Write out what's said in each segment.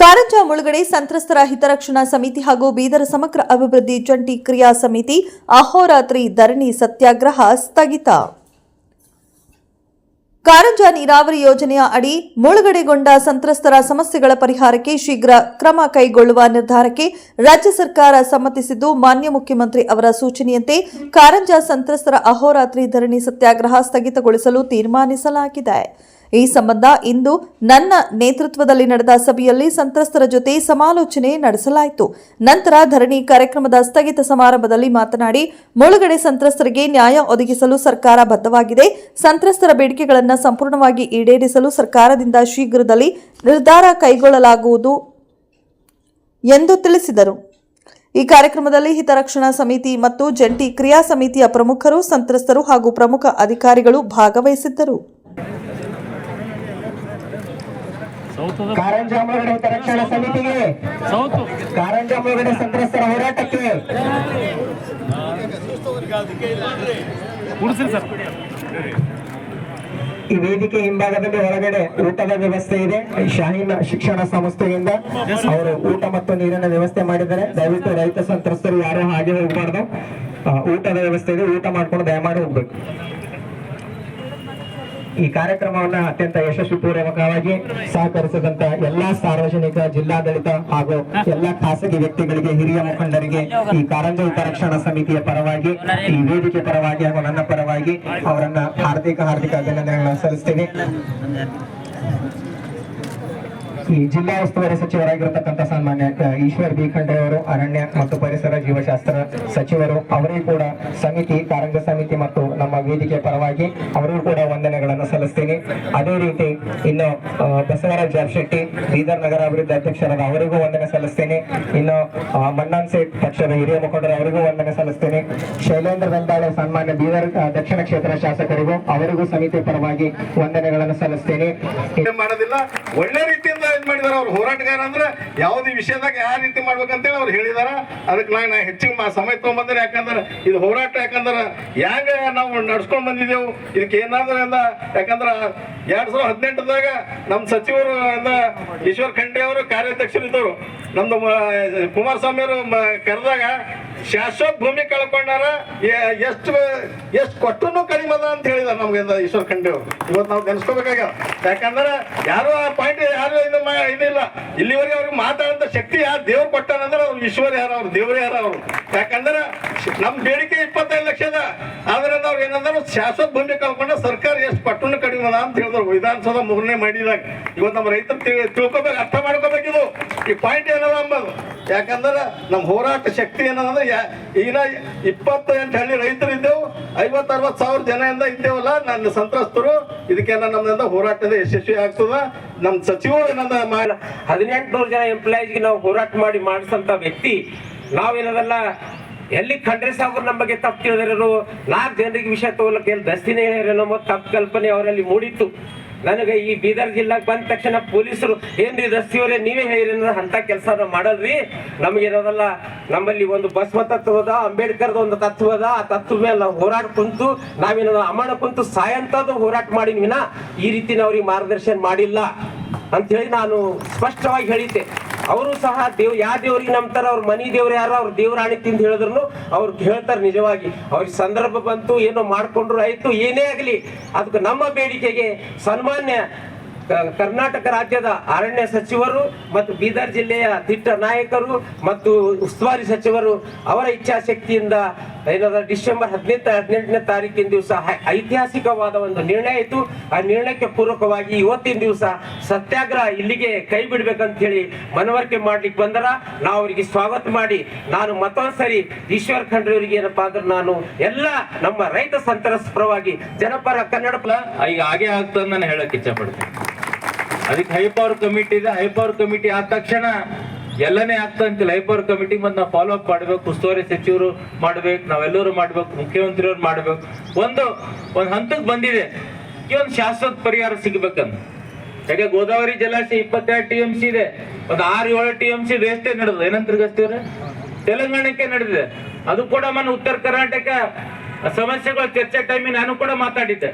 ಕಾರಂಜ ಮುಳುಗಡೆ ಸಂತ್ರಸ್ತರ ಹಿತರಕ್ಷಣಾ ಸಮಿತಿ ಹಾಗೂ ಬೀದರ ಸಮಗ್ರ ಅಭಿವೃದ್ಧಿ ಜಂಟಿ ಕ್ರಿಯಾ ಸಮಿತಿ ಅಹೋರಾತ್ರಿ ಧರಣಿ ಸತ್ಯಾಗ್ರಹ ಸ್ಥಗಿತ. ಕಾರಂಜ ನೀರಾವರಿ ಯೋಜನೆಯ ಅಡಿ ಮುಳುಗಡೆಗೊಂಡ ಸಂತ್ರಸ್ತರ ಸಮಸ್ಯೆಗಳ ಪರಿಹಾರಕ್ಕೆ ಶೀಘ್ರ ಕ್ರಮ ಕೈಗೊಳ್ಳುವ ನಿರ್ಧಾರಕ್ಕೆ ರಾಜ್ಯ ಸರ್ಕಾರ ಸಮ್ಮತಿಸಿದ್ದು, ಮಾನ್ಯ ಮುಖ್ಯಮಂತ್ರಿ ಅವರ ಸೂಚನೆಯಂತೆ ಕಾರಂಜ ಸಂತ್ರಸ್ತರ ಅಹೋರಾತ್ರಿ ಧರಣಿ ಸತ್ಯಾಗ್ರಹ ಸ್ಥಗಿತಗೊಳಿಸಲು ತೀರ್ಮಾನಿಸಲಾಗಿದೆ. ಈ ಸಂಬಂಧ ಇಂದು ನನ್ನ ನೇತೃತ್ವದಲ್ಲಿ ನಡೆದ ಸಭೆಯಲ್ಲಿ ಸಂತ್ರಸ್ತರ ಜೊತೆ ಸಮಾಲೋಚನೆ ನಡೆಸಲಾಯಿತು. ನಂತರ ಧರಣಿ ಕಾರ್ಯಕ್ರಮದ ಸ್ಥಗಿತ ಸಮಾರಂಭದಲ್ಲಿ ಮಾತನಾಡಿ, ಮುಳುಗಡೆ ಸಂತ್ರಸ್ತರಿಗೆ ನ್ಯಾಯ ಒದಗಿಸಲು ಸರ್ಕಾರ ಬದ್ಧವಾಗಿದೆ. ಸಂತ್ರಸ್ತರ ಬೇಡಿಕೆಗಳನ್ನು ಸಂಪೂರ್ಣವಾಗಿ ಈಡೇರಿಸಲು ಸರ್ಕಾರದಿಂದ ಶೀಘ್ರದಲ್ಲಿ ನಿರ್ಧಾರ ಕೈಗೊಳ್ಳಲಾಗುವುದು ಎಂದು ತಿಳಿಸಿದರು. ಈ ಕಾರ್ಯಕ್ರಮದಲ್ಲಿ ಹಿತರಕ್ಷಣಾ ಸಮಿತಿ ಮತ್ತು ಜಂಟಿ ಕ್ರಿಯಾ ಸಮಿತಿಯ ಪ್ರಮುಖರು, ಸಂತ್ರಸ್ತರು ಹಾಗೂ ಪ್ರಮುಖ ಅಧಿಕಾರಿಗಳು ಭಾಗವಹಿಸಿದ್ದರು ಸೌತ್ ಅದ ಕಾರಂಜ ಮುಳುಗಡೆ ರಕ್ಷಣಾ ಸಮಿತಿಗೆ. ಕಾರಂಜ ಮುಳುಗಡೆ ಸಂತ್ರಸ್ತರ ಹೋರಾಟಕ್ಕೆ. ಈ ವೇದಿಕೆ ಹಿಂಭಾಗದಲ್ಲಿ ಹೊರಗಡೆ ಊಟದ ವ್ಯವಸ್ಥೆ ಇದೆ. ಶಾಹೀನ್ ಶಿಕ್ಷಣ ಸಂಸ್ಥೆಯಿಂದ ಅವರು ಊಟ ಮತ್ತು ನೀರಿನ ವ್ಯವಸ್ಥೆ ಮಾಡಿದ್ದಾರೆ. ದಯವಿಟ್ಟು ರೈತ ಸಂತ್ರಸ್ತರು ಯಾರು ಹಾಗೆ ಹೋಗ್ಬಾರ್ದು. ಊಟದ ವ್ಯವಸ್ಥೆ ಇದೆ. ಊಟ ಮಾಡ್ಕೊಂಡು ದಯಮಾಡಿ ಹೋಗ್ಬೇಕು. ಈ ಕಾರ್ಯಕ್ರಮವನ್ನ ಅತ್ಯಂತ ಯಶಸ್ವಿಪೂರ್ವಕವಾಗಿ ಸಹಕರಿಸಿದಂತ ಎಲ್ಲಾ ಸಾರ್ವಜನಿಕ, ಜಿಲ್ಲಾಡಳಿತ ಹಾಗೂ ಎಲ್ಲಾ ಖಾಸಗಿ ವ್ಯಕ್ತಿಗಳಿಗೆ, ಹಿರಿಯ ಮುಖಂಡರಿಗೆ ಈ ಕಾರಂಜ ಉಪರಕ್ಷಣಾ ಸಮಿತಿಯ ಪರವಾಗಿ, ಈ ವೇದಿಕೆ ಪರವಾಗಿ ಹಾಗೂ ನನ್ನ ಪರವಾಗಿ ಅವರನ್ನ ಹಾರ್ದಿಕ ಹಾರ್ದಿಕ ಅಭಿನಂದನೆಗಳನ್ನು ಸಲ್ಲಿಸ್ತೀನಿ. ಈ ಜಿಲ್ಲಾ ಉಸ್ತುವಾರಿ ಸಚಿವರಾಗಿರತಕ್ಕಂಥ ಸನ್ಮಾನ್ಯ ಈಶ್ವರ್ ಬಿಖಂಡೆ ಅವರು, ಅರಣ್ಯ ಮತ್ತು ಪರಿಸರ ಜೀವಶಾಸ್ತ್ರ ಸಚಿವರು ಅವರಿಗೂ ಕೂಡ ಸಮಿತಿ ಕಾರಂಜ ಸಮಿತಿ ಮತ್ತು ನಮ್ಮ ವೇದಿಕೆ ಪರವಾಗಿ ಅವರಿಗೂ ಕೂಡ ವಂದನೆಗಳನ್ನು ಸಲ್ಲಿಸ್ತೀನಿ. ಅದೇ ರೀತಿ ಇನ್ನು ಬಸವರಾಜ್ ಜಾಬ್ಶೆಟ್ಟಿ ಬೀದರ್ ನಗರ ಅಭಿವೃದ್ಧಿ ಅಧ್ಯಕ್ಷರಾದ ಅವರಿಗೂ ವಂದನೆ ಸಲ್ಲಿಸ್ತೀನಿ. ಇನ್ನು ಮಣ್ಣಾನ್ ಸೇಠ್ ಪಕ್ಷದ ಹಿರಿಯ ಮುಖಂಡರು ಅವರಿಗೂ ವಂದನೆ ಸಲ್ಲಿಸ್ತೀನಿ. ಶೈಲೇಂದ್ರ ದಂದಾಳೆ ಸನ್ಮಾನ್ಯ ಬೀದರ್ ದಕ್ಷಿಣ ಕ್ಷೇತ್ರ ಶಾಸಕರಿಗೂ ಅವರಿಗೂ ಸಮಿತಿ ಪರವಾಗಿ ವಂದನೆಗಳನ್ನು ಸಲ್ಲಿಸ್ತೀನಿ. ಮಾಡೋದಿಲ್ಲ? ಒಳ್ಳೆ ರೀತಿಯಿಂದ ಇದ್ ಮಾಡಿದಾರ? ಅವ್ರು ಹೋರಾಟಗಾರ ಅಂದ್ರೆ ಯಾವ್ದು ವಿಷಯದಾಗ ಯಾವ ರೀತಿ ಮಾಡ್ಬೇಕಂತೇಳಿ ಅವ್ರು ಹೇಳಿದಾರ. ಅದಕ್ಕೆ ನಾನು ಹೆಚ್ಚಿಗೆ ಮಾ- ಸಮಯ ತಗೊಂಬಂದ್ರೆ ಯಾಕಂದ್ರೆ ಇದು ಹೋರಾಟ, ಯಾಕಂದ್ರೆ ಹ್ಯಾಂಗ ನಾವು ನಡ್ಸ್ಕೊಂಡ್ ಬಂದಿದ್ದೆವು. ಇದಕ್ಕೆ ಏನಾದ್ರೂ ಎಲ್ಲ, ಯಾಕಂದ್ರ ಎರಡ್ ಸಾವಿರದ ಹದಿನೆಂಟದಾಗ ನಮ್ಮ ಸಚಿವರು ಈಶ್ವರ್ ಖಂಡ್ರೆ ಅವರು ಕಾರ್ಯಾಧ್ಯಕ್ಷರಿದ್ದರು. ನಮ್ದು ಮ- ಕುಮಾರಸ್ವಾಮಿ ಅವರು ಕರೆದಾಗ ಶಾಶ್ವತ ಭೂಮಿ ಕಳ್ಕೊಂಡಾರ ಎಷ್ಟು ಎಷ್ಟು ಕೊಟ್ಟನು ಕಡಿಮೆ ಅದ ಅಂತ ಹೇಳಿದ ನಮ್ಗೆ ಈಶ್ವರ್ ಖಂಡ್ರೆ. ಅವರು ಇವತ್ತು ನಾವು ನೆನೆಸ್ಕೋಬೇಕಾಗ ಯಾಕಂದ್ರೆ ಯಾರು ಆ ಪಾಯಿಂಟ್ ಯಾರು ಇದು ಇದಿಲ್ಲ. ಇಲ್ಲಿವರೆಗೆ ಅವ್ರಿಗೆ ಮಾತಾಡಂತ ಶಕ್ತಿ ಯಾರು ದೇವ್ರು ಕೊಟ್ಟಾನಂದ್ರೆ ಅವ್ರು ಈಶ್ವರ ಯಾರು, ಅವ್ರು ದೇವ್ರು ಯಾರು ಅವರು. ಯಾಕಂದ್ರೆ ನಮ್ ಬೇಡಿಕೆ ಇಪ್ಪತ್ತೈದು ಲಕ್ಷದ ಆದ್ರಿಂದ ಅವ್ರು ಏನಂದ್ರೆ ಶಾಶ್ವತ ಭೂಮಿ ಕಳ್ಕೊಂಡ ಸರ್ಕಾರ ಎಷ್ಟು ಪಟ್ಟಣ ಕಡಿಮೆ ಅದ ಅಂತ ಹೇಳಿದ್ರು. ವಿಧಾನಸೌಧ ಮೂರನೇ ಮಾಡಿದಾಗ ಇವತ್ತು ನಮ್ಮ ರೈತರು ತಿಳ್- ತಿಳ್ಕೊಬೇಕು, ಅರ್ಥ ಮಾಡ್ಕೋಬೇಕಿದು. ಈ ಪಾಯಿಂಟ್ ಏನದ ಅಂಬದು. ಯಾಕಂದ್ರೆ ನಮ್ಮ ಹೋರಾಟ ಶಕ್ತಿ ಏನಂದ್ರೆ ಯಾ- ಇಪ್ಪತ್ತು ಎಂಟು ಹಳ್ಳಿ ರೈತರು ಇದ್ದೆವು ಐವತ್ತು ಅರವತ್ತು ಸಾವಿರ ಜನದಿಂದ ಇದ್ದೇವಲ್ಲ, ನನ್ನ ಸಂತ್ರಸ್ತರು. ಇದಕ್ಕೆಲ್ಲ ನಮ್ಮಿಂದ ಹೋರಾಟದ ಯಶಸ್ವಿ ಆಗ್ತದ. ನಮ್ಮ ಸಚಿವರು ಏನಂದ ಹದಿನೆಂಟುನೂರು ಜನ ಎಂಪ್ಲಾಯೀಸ್ಗೆ ನಾವು ಹೋರಾಟ ಮಾಡಿ ಮಾಡಿಸಂತ ವ್ಯಕ್ತಿ ನಾವೇನದಲ್ಲ ಎಲ್ಲಿ ಖಂಡ್ರೆ ಸಾಗರ್ ನಮ್ಮ ಬಗ್ಗೆ ತಪ್ಪು ತಿಳಿದಿರೋರು, ನಾಲ್ಕು ಜನರಿಗೆ ವಿಷಯ ತಗೊಳಕ್ಕೆ ಏನು ದಸ್ತಿನೇ ಇರೋನೋ ತಪ್ಪು ಕಲ್ಪನೆ ಅವರಲ್ಲಿ ಮೂಡಿತ್ತು. ನನಗೆ ಈ ಬೀದರ್ ಜಿಲ್ಲಾಕ್ ಬಂದ ತಕ್ಷಣ ಪೊಲೀಸರು, ಏನ್ರಿ ದಸ್ತಿಯವರೇ ನೀವೇ ಹೇಳಿ ಅಂತ ಕೆಲಸ ಮಾಡಲ್ರಿ ನಮಗಿರೋದಲ್ಲ ನಮ್ಮಲ್ಲಿ ಒಂದು ಬಸವ ತತ್ವದ ಅಂಬೇಡ್ಕರ್ದ ಒಂದು ತತ್ವದ ಆ ತತ್ವ ಮೇಲೆ ಹೋರಾಟ ಕುಂತು ನಾವೇನೋ ಅಮಣ ಕುಂತು ಸಾಯಂತದ್ದು ಹೋರಾಟ ಮಾಡಿದ್ವಿನ ವಿನ ಈ ರೀತಿ ನಾವು ಮಾರ್ಗದರ್ಶನ ಮಾಡಿಲ್ಲ. ಅಂತ ಹೇಳಿ ನಾನು ಸ್ಪಷ್ಟವಾಗಿ ಹೇಳಿದ್ದೆ. ಅವರು ಸಹ ದೇವ್ ಯಾವ ದೇವ್ರಿಗೆ ನಂಬ್ತಾರ ಅವ್ರ ಮನಿ ದೇವ್ರು ಯಾರು ಅವ್ರ ದೇವ್ರಾಣಿ ತಿಂದು ಹೇಳಿದ್ರು ಅವ್ರು ಹೇಳ್ತಾರೆ ನಿಜವಾಗಿ. ಅವ್ರಿಗೆ ಸಂದರ್ಭ ಬಂತು, ಏನೋ ಮಾಡ್ಕೊಂಡ್ರು ಆಯ್ತು, ಏನೇ ಆಗಲಿ. ಅದಕ್ಕೆ ನಮ್ಮ ಬೇಡಿಕೆಗೆ ಸನ್ಮಾನ್ಯ ಕರ್ನಾಟಕ ರಾಜ್ಯದ ಅರಣ್ಯ ಸಚಿವರು ಮತ್ತು ಬೀದರ್ ಜಿಲ್ಲೆಯ ದಿಟ್ಟ ನಾಯಕರು ಮತ್ತು ಉಸ್ತುವಾರಿ ಸಚಿವರು ಅವರ ಇಚ್ಛಾಶಕ್ತಿಯಿಂದ ಏನದ ಡಿಸೆಂಬರ್ ಹದಿನೆಂಟು, ಹದಿನೆಂಟನೇ ತಾರೀಕಿನ ದಿವಸ ಐತಿಹಾಸಿಕವಾದ ಒಂದು ನಿರ್ಣಯ ಇತ್ತು. ಆ ನಿರ್ಣಯಕ್ಕೆ ಪೂರಕವಾಗಿ ಇವತ್ತಿನ ದಿವಸ ಸತ್ಯಾಗ್ರಹ ಇಲ್ಲಿಗೆ ಕೈ ಬಿಡ್ಬೇಕಂತ ಹೇಳಿ ಮನವರಿಕೆ ಮಾಡ್ಲಿಕ್ಕೆ ಬಂದರ. ನಾವು ಅವರಿಗೆ ಸ್ವಾಗತ ಮಾಡಿ, ನಾನು ಮತ್ತೊಂದ್ಸರಿ ಈಶ್ವರ್ ಖಂಡ್ರೆ ಅವರಿಗೆ ಏನಪ್ಪಾ ಅಂದ್ರೆ ನಾನು ಎಲ್ಲ ನಮ್ಮ ರೈತ ಸಂತ್ರಸ್ತರವಾಗಿ ಜನಪರ ಕನ್ನಡ ಈಗ ಹಾಗೆ ಆಗ್ತದೆ ನಾನು ಹೇಳಕ್ ಇಚ್ಛೆ ಪಡ್ತೀನಿ ಅದಕ್ಕೆ ಹೈ ಪವರ್ ಕಮಿಟಿ ಇದೆ. ಹೈ ಪವರ್ ಕಮಿಟಿ ಆದ ತಕ್ಷಣ ಎಲ್ಲನೇ ಆಗ್ತಾ ಅಂತ ಕಮಿಟಿ ಮತ್ತೆ ನಾವು ಫಾಲೋ ಅಪ್ ಮಾಡ್ಬೇಕು ಉಸ್ತುವಾರಿ ಸಚಿವರು ಮಾಡ್ಬೇಕು, ನಾವೆಲ್ಲರೂ ಮಾಡ್ಬೇಕು, ಮುಖ್ಯಮಂತ್ರಿಯವ್ರು ಮಾಡ್ಬೇಕು. ಒಂದು ಒಂದು ಹಂತಕ್ಕೆ ಬಂದಿದೆ. ಒಂದು ಶಾಶ್ವತ ಪರಿಹಾರ ಸಿಗ್ಬೇಕಂತ. ಯಾಕೆ ಗೋದಾವರಿ ಜಲಾಶಯ ಇಪ್ಪತ್ತೆರಡು ಟಿ ಎಂ ಸಿ ಇದೆ. ಒಂದು ಆರು ಏಳು ಟಿ ಎಂ ಸಿ ವೇಸ್ಟೇ ನಡೆದು ಏನಂತ ಗಸ್ತೀವ್ರೆ ತೆಲಂಗಾಣಕ್ಕೆ ನಡೆದಿದೆ. ಅದು ಕೂಡ ಮನ ಉತ್ತರ ಕರ್ನಾಟಕ ಸಮಸ್ಯೆಗಳ ಚರ್ಚೆ ಟೈಮಿಗೆ ನಾನು ಕೂಡ ಮಾತಾಡಿದ್ದೆ.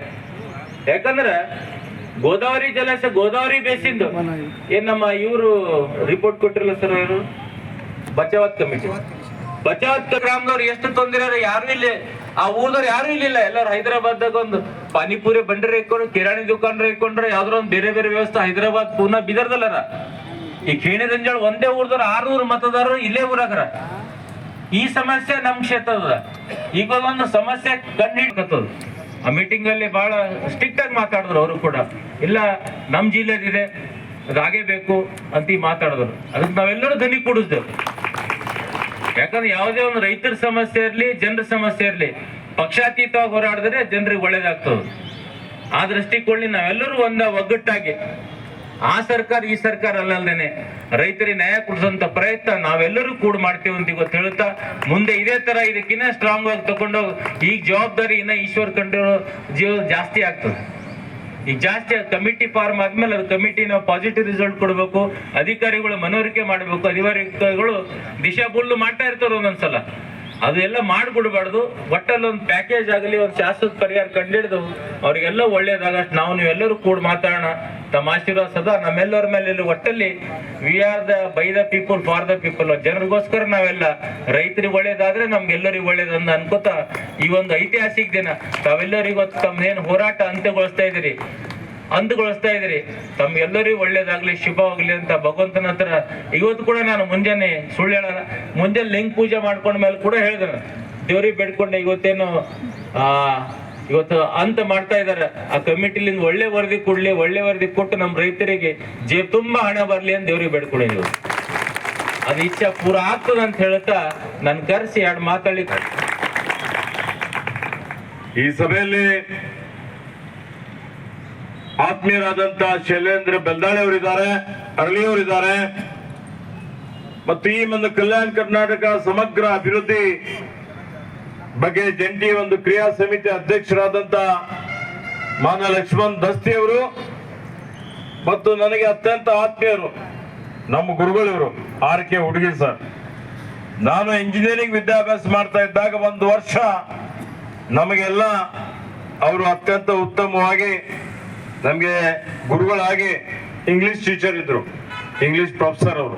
ಯಾಕಂದ್ರೆ ಗೋದಾವರಿ ಜಲಾಶಯ ಗೋದಾವರಿ ಬೇಸಿಂದು. ಏನ್ ನಮ್ಮ ಇವರು ರಿಪೋರ್ಟ್ ಕೊಟ್ಟಿರಲ್ಲ ಸರ್ ಇವರು ಬಚಾವತ್ ಕಮಿಟಿ ಬಚಾವತ್ ಗ್ರಾಮದವ್ರು ಎಷ್ಟು ತೊಂದರೆ ಯಾರು ಇಲ್ಲಿ, ಆ ಊರ್ದವ್ರು ಯಾರು ಇಲ್ಲಿಲ್ಲ. ಎಲ್ಲರೂ ಹೈದರಾಬಾದ್ದಾಗ ಒಂದು ಪಾನಿಪುರಿ ಬಂಡರ್ ಇಕ್ಕೊಂಡು ಕಿರಾಣಿ ದುಕಾನ್ರ ಇಟ್ಕೊಂಡ್ರೆ ಯಾವ್ದಾರ ಒಂದು ಬೇರೆ ಬೇರೆ ವ್ಯವಸ್ಥೆ ಹೈದರಾಬಾದ್ ಪೂನಾ ಬಿದರ್ದಲ್ಲರ ಈ ಖೇಣಿ ರಂಜಾಳ್ ಒಂದೇ ಊರ್ದವ್ರು ಆರ್ನೂರು ಮತದಾರರು ಇಲ್ಲೇ ಊರಾಗರ. ಈ ಸಮಸ್ಯೆ ನಮ್ ಕ್ಷೇತ್ರದ ಈಗ ಒಂದು ಸಮಸ್ಯೆ ಕಂಡು ಹಿಡ್ಕತ್ತದ ಆ ಮೀಟಿಂಗ್ ಅಲ್ಲಿ ಬಹಳ ಸ್ಟ್ರಿಕ್ಟ್ ಆಗಿ ಮಾತಾಡಿದ್ರು ಅವರು ಕೂಡ. ಇಲ್ಲ, ನಮ್ ಜಿಲ್ಲೆದಿದೆ ಅದಾಗೇ ಬೇಕು ಅಂತ ಮಾತಾಡಿದ್ರು. ಅದಕ್ಕೆ ನಾವೆಲ್ಲರೂ ಧನಿ ಕೂಡಿಸ್ದೇವು. ಯಾಕಂದ್ರೆ ಯಾವುದೇ ಒಂದು ರೈತರ ಸಮಸ್ಯೆ ಇರಲಿ, ಜನರ ಸಮಸ್ಯೆ ಇರಲಿ, ಪಕ್ಷಾತೀತವಾಗಿ ಹೋರಾಡಿದ್ರೆ ಜನರಿಗೆ ಒಳ್ಳೇದಾಗ್ತದೆ. ಆ ದೃಷ್ಟಿಕೊಳ್ಳಿ ನಾವೆಲ್ಲರೂ ಒಂದ ಒಗ್ಗಟ್ಟಾಗಿ ಆ ಸರ್ಕಾರ, ಈ ಸರ್ಕಾರ ಅಲ್ಲಲ್ದೇನೆ ರೈತರಿಗೆ ನ್ಯಾಯ ಕೊಡಿಸುವಂತ ಪ್ರಯತ್ನ ನಾವೆಲ್ಲರೂ ಕೂಡ ಮಾಡ್ತೀವಿ ಅಂತ ಇವತ್ತು ಹೇಳುತ್ತಾ, ಮುಂದೆ ಇದೇ ತರ ಇದಕ್ಕಿನ್ನ ಸ್ಟ್ರಾಂಗ್ ಆಗಿ ತಗೊಂಡು ಈಗ ಜವಾಬ್ದಾರಿ ಇನ್ನ ಈಶ್ವರ್ ಕಂಡಿರೋ ಜೀವ ಜಾಸ್ತಿ ಆಗ್ತದೆ. ಈಗ ಜಾಸ್ತಿ ಕಮಿಟಿ ಫಾರ್ಮ್ ಆದ್ಮೇಲೆ ಅದು ಕಮಿಟಿ ನಾವು ಪಾಸಿಟಿವ್ ರಿಸಲ್ಟ್ ಕೊಡಬೇಕು, ಅಧಿಕಾರಿಗಳು ಮನವರಿಕೆ ಮಾಡಬೇಕು, ಅಧಿಕಾರಿಗಳು ದಿಶಾ ಬುಲ್ಲು ಮಾಡ್ತಾ ಇರ್ತಾರೆ ಒಂದೊಂದ್ಸಲ. ಅದು ಎಲ್ಲ ಮಾಡ್ಬಿಡ್ಬಾರ್ದು ಒಟ್ಟಲ್ಲಿ ಒಂದು ಪ್ಯಾಕೇಜ್ ಆಗಲಿ, ಒಂದು ಶಾಶ್ವತ ಪರಿಹಾರ ಕಂಡಿಡ್ದು, ಅವ್ರಿಗೆಲ್ಲ ಒಳ್ಳೇದಾಗಷ್ಟು ನಾವು ನೀವೆಲ್ಲರೂ ಕೂಡ ಮಾತಾಡೋಣ. ತಮ್ಮ ಆಶೀರ್ವಾದ ಸದಾ ನಮ್ಮೆಲ್ಲರ ಮೇಲೆ ಒಟ್ಟಲ್ಲಿ we are the by the people for the people ಜನರಿಗೋಸ್ಕರ ನಾವೆಲ್ಲ ರೈತರಿಗೆ ಒಳ್ಳೇದಾದ್ರೆ ನಮ್ಗೆಲ್ಲರಿಗೂ ಒಳ್ಳೇದಂತ ಅನ್ಕೋತ ಈ ಒಂದು ಐತಿಹಾಸಿಕ ದಿನ. ತಾವೆಲ್ಲರಿಗೂ ತಮ್ಮೇನು ಹೋರಾಟ ಅಂತ್ಯಗೊಳಿಸ್ತಾ ಇದ್ದೀರಿ, ಅಂತ್ಯಗೊಳಿಸ್ತಾ ಇದ್ರಿ ತಮ್ಗೆಲ್ಲರಿಗೂ ಒಳ್ಳೇದಾಗ್ಲಿ, ಶುಭವಾಗ್ಲಿ ಅಂತ ಭಗವಂತನ ಹತ್ರ ಇವತ್ತು ಕೂಡ ನಾನು ಮುಂಜಾನೆ ಸುಳ್ಳು ಹೇಳಲ್ಲ ಮುಂಜಾನೆ ಲಿಂಗ ಪೂಜೆ ಮಾಡ್ಕೊಂಡ್ಮೇಲೆ ಕೂಡ ಹೇಳಿದ್ರು ದೇವ್ರಿಗೆ ಬೇಡ್ಕೊಂಡೆ ಇವತ್ತೇನು, ಆ ಇವತ್ತು ಅಂತ ಮಾಡ್ತಾ ಇದ್ದಾರೆ. ಆ ಕಮಿಟಿಲಿಂದ ಒಳ್ಳೆ ವರದಿ ಕೊಡ್ಲಿ, ಒಳ್ಳೆ ವರದಿ ಕೊಟ್ಟು ನಮ್ಮ ರೈತರಿಗೆ ಜೇಬ್ ತುಂಬಾ ಹಣ ಬರ್ಲಿ ಅಂತ ದೇವ್ರಿಗೆ ನೀವು. ಅದು ಇಚ್ಛೆ ಪೂರ ಆಗ್ತದ ಅಂತ ಹೇಳ್ತಾ ನನ್ ಕರೆಸಿ ಎರಡು ಮಾತಾಡಿ ಈ ಸಭೆಯಲ್ಲಿ ಆತ್ಮೀಯರಾದಂತ ಶೈಲೇಂದ್ರ ಬೆಲ್ದಾಳೆ ಅವರಿದ್ದಾರೆ, ಅರಳಿಯವರಿದ್ದಾರೆ. ಮತ್ತು ಈ ಒಂದು ಕಲ್ಯಾಣ ಕರ್ನಾಟಕ ಸಮಗ್ರ ಅಭಿವೃದ್ಧಿ ಬಗ್ಗೆ ಜಂಟಿ ಒಂದು ಕ್ರಿಯಾ ಸಮಿತಿ ಅಧ್ಯಕ್ಷರಾದಂತ ಮಾನ ಲಕ್ಷ್ಮಣ್ ದಸ್ತಿ ಅವರು ಮತ್ತು ನನಗೆ ಅತ್ಯಂತ ಆತ್ಮೀಯರು ನಮ್ಮ ಗುರುಗಳಿವರು ಆರ್ ಕೆ ಹುಡುಗಿ ಸರ್. ನಾನು ಇಂಜಿನಿಯರಿಂಗ್ ವಿದ್ಯಾಭ್ಯಾಸ ಮಾಡ್ತಾ ಇದ್ದಾಗ ಒಂದು ವರ್ಷ ನಮಗೆಲ್ಲ ಅವರು ಅತ್ಯಂತ ಉತ್ತಮವಾಗಿ ನಮಗೆ ಗುರುಗಳಾಗಿ ಇಂಗ್ಲಿಷ್ ಟೀಚರ್ ಇದ್ರು. ಇಂಗ್ಲಿಷ್ ಪ್ರೊಫೆಸರ್ ಅವರು.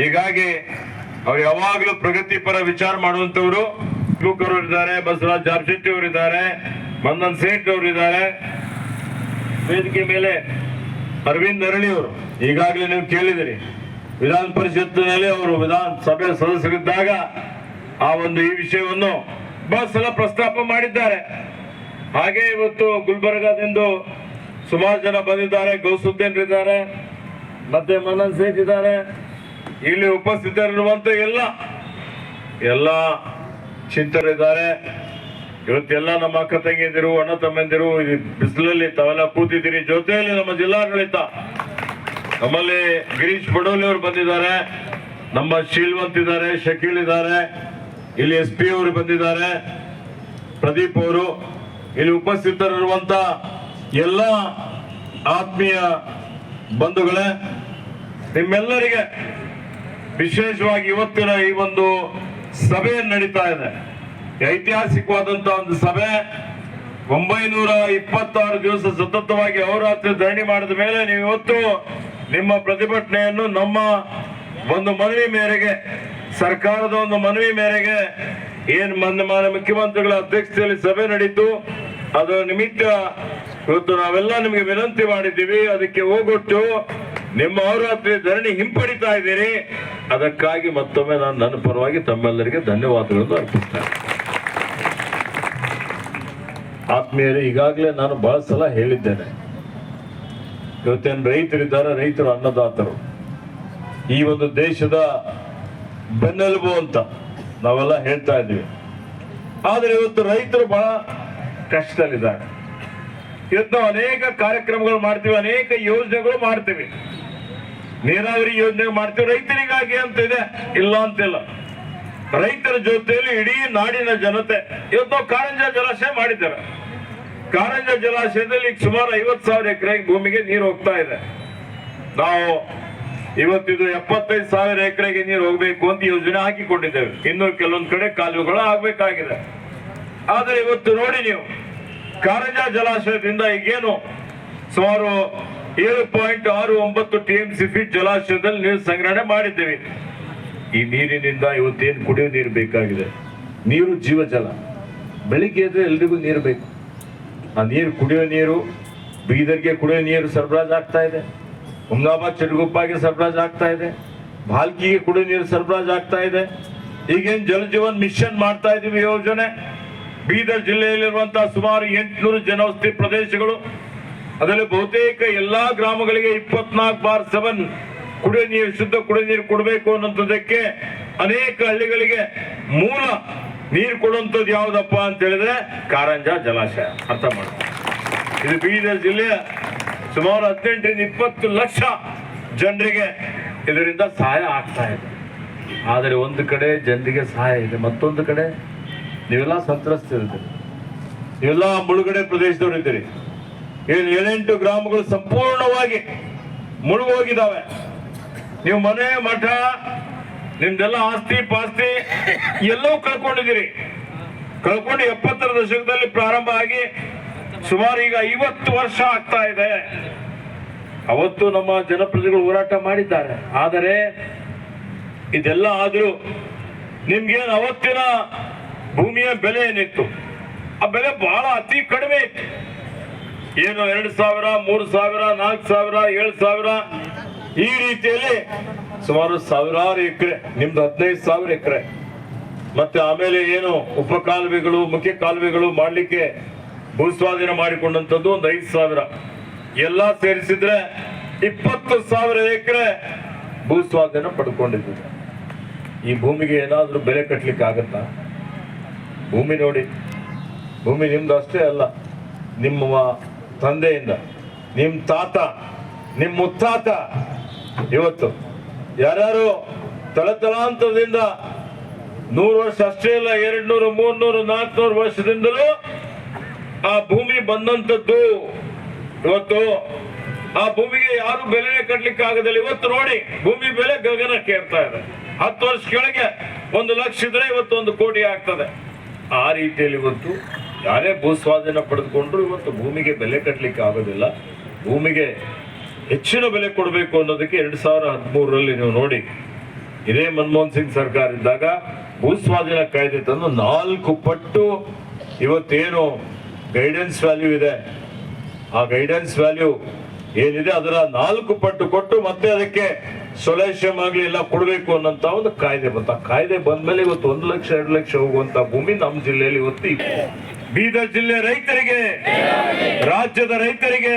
ಹೀಗಾಗಿ ಅವ್ರು ಯಾವಾಗಲೂ ಪ್ರಗತಿಪರ ವಿಚಾರ ಮಾಡುವಂತವ್ರು ಅವರು ಇದ್ದಾರೆ, ಬಸವರಾಜ್ ಜಾರ್ಶೆಟ್ಟಿ ಅವರು ಇದ್ದಾರೆ ಮಂದನ್ ಸೇಠ್ ಅವರು ಇದ್ದಾರೆ. ವೇದಿಕೆ ಮೇಲೆ ಅರವಿಂದ್ ಅರಳಿ ಅವರು, ಈಗಾಗಲೇ ನೀವು ಕೇಳಿದಿರಿ. ವಿಧಾನ ಪರಿಷತ್ತಿನಲ್ಲಿ ಅವರು ವಿಧಾನ ಸಭೆ ಸದಸ್ಯರಿದ್ದಾಗ ಆ ಒಂದು ಈ ವಿಷಯವನ್ನು ಬಹಳ ಸಲ ಪ್ರಸ್ತಾಪ ಮಾಡಿದ್ದಾರೆ. ಹಾಗೆ ಇವತ್ತು ಗುಲ್ಬರ್ಗಾದಿಂದ ಸುಮಾರು ಜನ ಬಂದಿದ್ದಾರೆ ಗೌಸುದ್ದೇನ್ ಇದ್ದಾರೆ ಮತ್ತೆ ಮನನ್ ಸೇಠ್ ಇದ್ದಾರೆ. ಇಲ್ಲಿ ಉಪಸ್ಥಿತರಿರುವಂತ ಎಲ್ಲ ಎಲ್ಲ ಚಿಂತರಿದ್ದಾರೆ. ಇವತ್ತೆಲ್ಲ ನಮ್ಮ ಅಕ್ಕ ತಂಗಿದಿರು, ಅಣ್ಣ ತಮ್ಮಂದಿರು ಬಿಸಿಲಲ್ಲಿ ತಾವೆಲ್ಲ ಕೂತಿದ್ದೀರಿ. ಜೊತೆಯಲ್ಲಿ ನಮ್ಮ ಜಿಲ್ಲಾಡಳಿತ, ನಮ್ಮಲ್ಲಿ ಗಿರೀಶ್ ಬಡೋಲಿ ಅವರು ಬಂದಿದ್ದಾರೆ. ನಮ್ಮ ಶೀಲ್ವಂತ್ ಇದ್ದಾರೆ, ಶಕೀಲ್ ಇದ್ದಾರೆ. ಇಲ್ಲಿ ಎಸ್ ಪಿ ಅವರು ಬಂದಿದ್ದಾರೆ. ಪ್ರದೀಪ್ ಅವರು. ಇಲ್ಲಿ ಉಪಸ್ಥಿತರಿರುವಂತ ಎಲ್ಲ ಆತ್ಮೀಯ ಬಂಧುಗಳೇ, ನಿಮ್ಮೆಲ್ಲರಿಗೆ ವಿಶೇಷವಾಗಿ ಇವತ್ತಿನ ಈ ಒಂದು ಸಭೆ ನಡೀತಾ ಇದೆ. ಐತಿಹಾಸಿಕವಾದಂತ ಒಂದು ಸಭೆ. ಒಂಬೈನೂರ ಇಪ್ಪತ್ತಾರು ದಿವಸ ಸತತವಾಗಿ ಅವರಾತ್ರಿ ಧರಣಿ ಮಾಡಿದ ಮೇಲೆ ನೀವು ಇವತ್ತು ನಿಮ್ಮ ಪ್ರತಿಭಟನೆಯನ್ನು ನಮ್ಮ ಒಂದು ಮನವಿ ಮೇರೆಗೆ, ಸರ್ಕಾರದ ಒಂದು ಮನವಿ ಮೇರೆಗೆ ಏನ್ ಮಾನ್ಯ ಮುಖ್ಯಮಂತ್ರಿಗಳ ಅಧ್ಯಕ್ಷತೆಯಲ್ಲಿ ಸಭೆ ನಡೀತು. ಅದರ ನಿಮಿತ್ತ ಇವತ್ತು ನಾವೆಲ್ಲ ನಿಮಗೆ ವಿನಂತಿ ಮಾಡಿದ್ದೀವಿ. ಅದಕ್ಕೆ ಹೋಗೊಟ್ಟು ನಿಮ್ಮ ಅವರಾತ್ರಿ ಧರಣಿ ಹಿಂಪಡಿತಾ ಇದ್ದೀರಿ. ಅದಕ್ಕಾಗಿ ಮತ್ತೊಮ್ಮೆ ನಾನು ನನ್ನ ಪರವಾಗಿ ತಮ್ಮೆಲ್ಲರಿಗೆ ಧನ್ಯವಾದಗಳನ್ನು ಅರ್ಪಿಸ್ತೇನೆ. ಆತ್ಮೀಯರು, ಈಗಾಗಲೇ ನಾನು ಬಹಳ ಸಲ ಹೇಳಿದ್ದೇನೆ. ಇವತ್ತೇನು ರೈತರಿದ್ದಾರೆ, ರೈತರು ಅನ್ನದಾತರು. ಈ ಒಂದು ದೇಶದ ಬೆನ್ನೆಲುಬು ಅಂತ ನಾವೆಲ್ಲ ಹೇಳ್ತಾ ಇದ್ದೀವಿ. ಆದ್ರೆ ಇವತ್ತು ರೈತರು ಬಹಳ ಕಷ್ಟದಲ್ಲಿದ್ದಾರೆ. ಇವತ್ತು ನಾವು ಅನೇಕ ಕಾರ್ಯಕ್ರಮಗಳು ಮಾಡ್ತೀವಿ, ಅನೇಕ ಯೋಜನೆಗಳು ಮಾಡ್ತೀವಿ. ನೀರಾವರಿ ಯೋಜನೆ ಮಾಡ್ತೀವಿ. ರೈತರಿಗಾಗಿ ಅಂತ ಇದೆ. ಇಲ್ಲ ಅಂತಿಲ್ಲ. ರೈತರ ಜೊತೆಯಲ್ಲಿ ಇಡೀ ನಾಡಿನ ಜನತೆ ಇವತ್ತು ಕಾರಂಜ ಜಲಾಶಯ ಮಾಡಿದ್ದಾರೆ ಕಾರಂಜ ಜಲಾಶಯದಲ್ಲಿ ಸುಮಾರು ಐವತ್ ಸಾವಿರ ಎಕರೆ ಭೂಮಿಗೆ ನೀರು ಹೋಗ್ತಾ ಇದೆ. ನಾವು ಇವತ್ತಿದು ಎಪ್ಪತ್ತೈದು ಸಾವಿರ ಎಕರೆಗೆ ನೀರು ಹೋಗ್ಬೇಕು ಅಂತ ಯೋಜನೆ ಹಾಕಿಕೊಂಡಿದ್ದೇವೆ. ಇನ್ನು ಕೆಲವೊಂದು ಕಡೆ ಕಾಲುವೆಗಳು ಆಗ್ಬೇಕಾಗಿದೆ. ಆದ್ರೆ ಇವತ್ತು ನೋಡಿ ನೀವು, ಕಾರಂಜ ಜಲಾಶಯದಿಂದ ಈಗೇನು ಸುಮಾರು ಏಳು ಪಾಯಿಂಟ್ ಆರು ಒಂಬತ್ತು ಟಿ ಎಂ ಸಿ ಜಲಾಶಯದಲ್ಲಿ ನೀರು ಸಂಗ್ರಹಣೆ ಮಾಡಿದ್ದೇವೆ. ಈ ನೀರಿನಿಂದ ಇವತ್ತೇನು ಕುಡಿಯೋ ನೀರು ಬೇಕಾಗಿದೆ? ನೀರು ಜೀವಜಲ. ಬೆಳಿಗ್ಗೆ ಎದ್ರೆ ಎಲ್ರಿಗೂ ನೀರು ಬೇಕು. ಆ ನೀರು ಕುಡಿಯೋ ನೀರು, ಬೀದರ್ಗೆ ಕುಡಿಯೋ ನೀರು ಸರಬರಾಜು ಆಗ್ತಾ ಇದೆ. ಹುಮ್ನಾಬಾದ್ ಚಿಟಗುಪ್ಪಾಗೆ ಸರಬರಾಜು ಆಗ್ತಾ ಇದೆ. ಭಾಲ್ಕಿಗೆ ಕುಡಿಯೋ ನೀರು ಸರಬರಾಜು ಆಗ್ತಾ ಇದೆ. ಈಗೇನು ಜಲ ಜೀವನ್ ಮಿಷನ್ ಮಾಡ್ತಾ ಇದೀವಿ ಯೋಜನೆ. ಬೀದರ್ ಜಿಲ್ಲೆಯಲ್ಲಿರುವಂತಹ ಸುಮಾರು ಎಂಟುನೂರು ಜನವಸತಿ ಪ್ರದೇಶಗಳು ಅದರಲ್ಲಿ ಬಹುತೇಕ ಎಲ್ಲಾ ಗ್ರಾಮಗಳಿಗೆ ಇಪ್ಪತ್ನಾಲ್ಕು ಬಾರ್ ಸೆವೆನ್ ಕುಡಿಯೋ ನೀರು, ಶುದ್ಧ ಕುಡಿಯೋ ನೀರು ಕೊಡಬೇಕು ಅನ್ನೋಂಥದ್ದಕ್ಕೆ ಅನೇಕ ಹಳ್ಳಿಗಳಿಗೆ ಮೂಲ ನೀರು ಕೊಡುವಂಥದ್ದು ಯಾವುದಪ್ಪ ಅಂತ ಹೇಳಿದ್ರೆ ಕಾರಂಜ ಜಲಾಶಯ ಅರ್ಥ ಮಾಡಿ ಇದು ಬೀದರ್ ಜಿಲ್ಲೆಯ ಸುಮಾರು ಹದಿನೆಂಟರಿಂದ ಇಪ್ಪತ್ತು ಲಕ್ಷ ಜನರಿಗೆ ಇದರಿಂದ ಸಹಾಯ ಆಗ್ತಾ ಇದೆ. ಆದರೆ ಒಂದು ಕಡೆ ಜನರಿಗೆ ಸಹಾಯ ಇದೆ, ಮತ್ತೊಂದು ಕಡೆ ನೀವೆಲ್ಲ ಸಂತ್ರಸ್ತರಿದ್ದೀರಿ. ನೀವೆಲ್ಲ ಮುಳುಗಡೆ ಪ್ರದೇಶದವರು ಇದ್ದೀರಿ ಏನು ಏಳೆಂಟು ಗ್ರಾಮಗಳು ಸಂಪೂರ್ಣವಾಗಿ ಮುಳುಗೋಗಿದ್ದಾವೆ. ನೀವು ಮನೆ, ಮಠ, ನಿಮ್ದೆಲ್ಲ ಆಸ್ತಿ, ಪಾಸ್ತಿ ಎಲ್ಲವೂ ಕಳ್ಕೊಂಡಿದ್ದೀರಿ. ಕಳ್ಕೊಂಡು ಎಪ್ಪತ್ತರ ದಶಕದಲ್ಲಿ ಪ್ರಾರಂಭ ಆಗಿ ಸುಮಾರು ಈಗ ಐವತ್ತು ವರ್ಷ ಆಗ್ತಾ ಇದೆ. ಅವತ್ತು ನಮ್ಮ ಜನಪ್ರತಿನಿಧಿಗಳು ಹೋರಾಟ ಮಾಡಿದ್ದಾರೆ. ಆದರೆ ಇದೆಲ್ಲ ಆದರೂ ನಿಮ್ಗೇನು ಅವತ್ತಿನ ಭೂಮಿಯ ಬೆಲೆ ಏನಿತ್ತು? ಆ ಬೆಲೆ ಬಹಳ ಅತಿ ಕಡಿಮೆ ಇತ್ತು. ಏನು ಎರಡು ಸಾವಿರ, ಮೂರು ಸಾವಿರ, ನಾಲ್ಕು ಸಾವಿರ, ಏಳು ಸಾವಿರ. ಈ ರೀತಿಯಲ್ಲಿ ಸುಮಾರು ಸಾವಿರಾರು ಎಕರೆ, ನಿಮ್ದು ಹದಿನೈದು ಸಾವಿರ ಎಕರೆ. ಮತ್ತೆ ಆಮೇಲೆ ಏನು ಉಪ ಕಾಲುವೆಗಳು, ಮುಖ್ಯ ಕಾಲುವೆಗಳು ಮಾಡಲಿಕ್ಕೆ ಭೂಸ್ವಾಧೀನ ಮಾಡಿಕೊಂಡಂಥದ್ದು ಒಂದು ಐದು ಸಾವಿರ. ಎಲ್ಲ ಸೇರಿಸಿದ್ರೆ ಇಪ್ಪತ್ತು ಸಾವಿರ ಎಕರೆ ಭೂಸ್ವಾಧೀನ ಪಡ್ಕೊಂಡಿದ್ದೀವಿ. ಈ ಭೂಮಿಗೆ ಏನಾದರೂ ಬೆಲೆ ಕಟ್ಟಲಿಕ್ಕೆ ಆಗತ್ತಾ? ಭೂಮಿ ನೋಡಿ. ಭೂಮಿ ನಿಮ್ದು ಅಷ್ಟೇ ಅಲ್ಲ, ನಿಮ್ಮ ತಂದೆಯಿಂದ. ನಿಮ್ಮ ತಾತ ನಿಮ್ಮ ಮುತ್ತಾತ ಇವತ್ತು. ಯಾರ್ಯಾರು ತಳತಲಾಂತರದಿಂದ ನೂರು ವರ್ಷ ಅಷ್ಟೇ ಇಲ್ಲ ಎರಡು ನೂರು ಮೂರ್ನೂರು, ನಾಲ್ಕುನೂರು ವರ್ಷದಿಂದಲೂ ಆ ಭೂಮಿ ಬಂದಂಥದ್ದು. ಇವತ್ತು ಆ ಭೂಮಿಗೆ ಯಾರು ಬೆಲೆ ಕಟ್ಲಿಕ್ಕೆ ಆಗೋದಿಲ್ಲ. ಇವತ್ತು ನೋಡಿ, ಭೂಮಿ ಬೆಲೆ ಗಗನಕ್ಕೆ ಏರ್ತಾ ಇದೆ. ಹತ್ತು ವರ್ಷ ಕೆಳಗೆ ಒಂದು ಲಕ್ಷ ಇದ್ರೆ ಇವತ್ತು ಒಂದು ಕೋಟಿ ಆಗ್ತದೆ. ಆ ರೀತಿಯಲ್ಲಿ ಇವತ್ತು ಯಾರೇ ಭೂಸ್ವಾಧೀನ ಪಡೆದುಕೊಂಡ್ರು ಇವತ್ತು ಭೂಮಿಗೆ ಬೆಲೆ ಕಟ್ಟಲಿಕ್ಕೆ ಆಗೋದಿಲ್ಲ. ಭೂಮಿಗೆ ಹೆಚ್ಚಿನ ಬೆಲೆ ಕೊಡಬೇಕು ಅನ್ನೋದಕ್ಕೆ ಎರಡು ಸಾವಿರ ಹದಿಮೂರರಲ್ಲಿ ನೀವು ನೋಡಿ, ಇದೇ ಮನಮೋಹನ್ ಸಿಂಗ್ ಸರ್ಕಾರ ಇದ್ದಾಗ ಭೂಸ್ವಾಧೀನ ಕಾಯ್ದೆ ತಂದು ನಾಲ್ಕು ಪಟ್ಟು ಇವತ್ತೇನು ಗೈಡೆನ್ಸ್ ವ್ಯಾಲ್ಯೂ ಇದೆ. ಆ ಗೈಡೆನ್ಸ್ ವ್ಯಾಲ್ಯೂ ಏನಿದೆ? ಅದರ ನಾಲ್ಕು ಪಟ್ಟು ಕೊಟ್ಟು ಮತ್ತೆ ಅದಕ್ಕೆ ಸೊಲ್ಯೂಷನ್ ಆಗಲಿ ಎಲ್ಲ ಕೊಡಬೇಕು ಅನ್ನೋಂತ ಒಂದು ಕಾಯ್ದೆ ಬಂತ. ಕಾಯ್ದೆ ಬಂದ್ಮೇಲೆ ಇವತ್ತು ಒಂದು ಲಕ್ಷ, ಎರಡು ಲಕ್ಷ ಹೋಗುವಂತ ಭೂಮಿ ನಮ್ಮ ಜಿಲ್ಲೆಯಲ್ಲಿ ಇವತ್ತು. ಬೀದರ್ ಜಿಲ್ಲೆ ರೈತರಿಗೆ ರಾಜ್ಯದ ರೈತರಿಗೆ